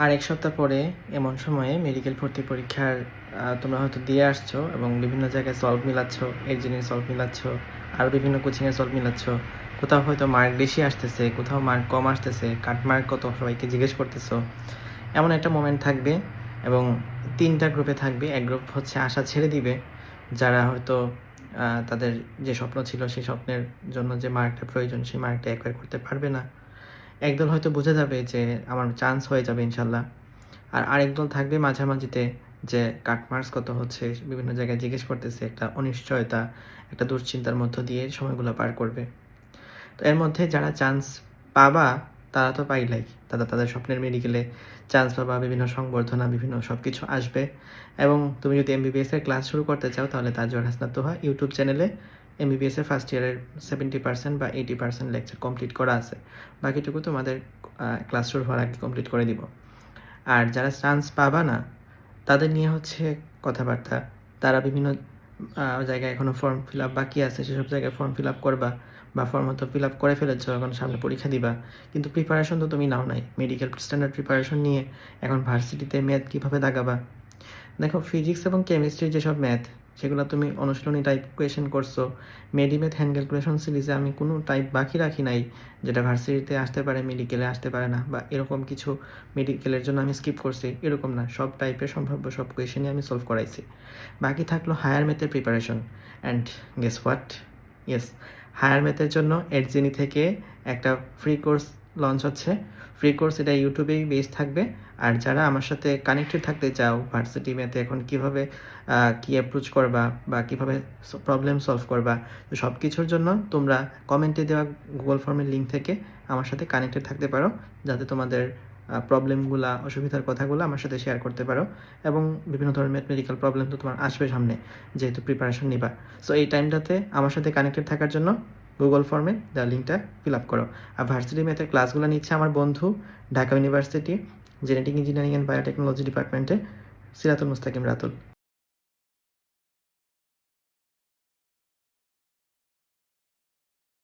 আর এক সপ্তাহ পরে এমন সময়ে মেডিকেল ভর্তি পরীক্ষার তোমরা হয়তো দিয়ে আসছো এবং বিভিন্ন জায়গায় সলভ মিলাচ্ছ ইঞ্জিনিয়ারিং সলভ মিলাচ্ছ, আর বিভিন্ন কোচিংয়ে সলভ মিলাচ্ছ। কোথাও হয়তো মার্ক বেশি আসতেছে, কোথাও মার্ক কম আসতেছে কাট মার্ক কত সবাইকে জিজ্ঞেস করতেছো। এমন একটা মোমেন্ট থাকবে এবং তিনটা গ্রুপে থাকবে। এক গ্রুপ হচ্ছে আশা ছেড়ে দিবে, যারা হয়তো তাদের যে স্বপ্ন ছিল সেই স্বপ্নের জন্য যে মার্কটা প্রয়োজন, সেই মার্কটা অ্যাকোয়ার করতে পারবে না। একদল হয়তো বুঝে যাবে যে আমার চান্স হয়ে যাবে ইনশাল্লাহ। আর আরেক দল থাকবে মাঝামাঝিতে যে কাটমার্স কত হচ্ছে, বিভিন্ন জায়গায় জিজ্ঞেস করতেছে একটা অনিশ্চয়তা, একটা দুশ্চিন্তার মধ্য দিয়ে সময়গুলো পার করবে। তো এর মধ্যে যারা চান্স পাবা তারা তো পাইলাই তারা তাদের স্বপ্নের মেডিকেলে চান্স পাবা, বিভিন্ন সংবর্ধনা, বিভিন্ন সব কিছু আসবে। এবং তুমি যদি এমবিবিএস এর ক্লাস শুরু করতে চাও, তাহলে তাজওয়ার হাসনাত তোহা ইউটিউব চ্যানেলে এমবিবিএস এর ফার্স্ট ইয়ারের সেভেন্টি পার্সেন্ট বা এইটি পার্সেন্ট লেকচার কমপ্লিট করা আছে। বাকিটুকু তোমাদের ক্লাস শুরু হওয়ার আগে কমপ্লিট করে দিব। আর যারা চান্স পাবা না, তাদের নিয়ে হচ্ছে কথাবার্তা। তারা বিভিন্ন জায়গায় এখনও ফর্ম ফিল আপ বাকি আছে, সেসব জায়গায় ফর্ম ফিল আপ করবা। বা ফর্ম হয়তো ফিল আপ করে ফেলেছো, এখন সামনে পরীক্ষা দিবা। কিন্তু প্রিপারেশন তো তুমি নাও নাই। মেডিকেল স্ট্যান্ডার্ড প্রিপারেশন নিয়ে এখন ভার্সিটিতে ম্যাথ কীভাবে দাগাবা? দেখো ফিজিক্স এবং কেমিস্ট্রির যেসব ম্যাথ সেগুলো তুমি অনুশীলনী টাইপ কোয়েশন করছ। মেডিম্যাথ হ্যান্ড ক্যালকুলেশন সিরিজে আমি কোনো টাইপ বাকি রাখি নাই, যেটা ভার্সিটিতে আসতে পারে মেডিকেলে আসতে পারে না, বা এরকম কিছু মেডিকেলের জন্য আমি স্কিপ করছি, এরকম না। সব টাইপের সম্ভাব্য সব কোয়েশনই আমি সলভ করাইছি। বাকি থাকল হায়ার ম্যাথের preparation and guess what yes higher ম্যাথের জন্য এডজিনি থেকে একটা ফ্রি কোর্স লঞ্চ হচ্ছে। ফ্রি কোর্স এটা ইউটিউবেই বেস থাকবে। আর যারা আমার সাথে কানেক্টেড থাকতে চাও ভার্সিটি ম্যাথে এখন কীভাবে কি অ্যাপ্রোচ করবা বা কীভাবে প্রবলেম সলভ করবা, তো সব কিছুর জন্য তোমরা কমেন্টে দেওয়া গুগল ফর্মের লিঙ্ক থেকে আমার সাথে কানেক্টেড থাকতে পারো, যাতে তোমাদের প্রবলেমগুলা অসুবিধার কথাগুলো আমার সাথে শেয়ার করতে পারো এবং বিভিন্ন ধরনের মেডিকেল প্রবলেম তো তোমার আসবে সামনে যেহেতু প্রিপারেশন নিবা। সো এই টাইমটাতে আমার সাথে কানেক্টেড থাকার জন্য গুগল ফর্মে দেওয়া লিঙ্কটা ফিল আপ করো। আর ভার্সিটি ম্যাথের ক্লাসগুলো নিচ্ছে আমার বন্ধু Dhaka University genetic engineering and biotechnology ডিপার্টমেন্টে সিরাতুল মুস্তাকিম রাতুল।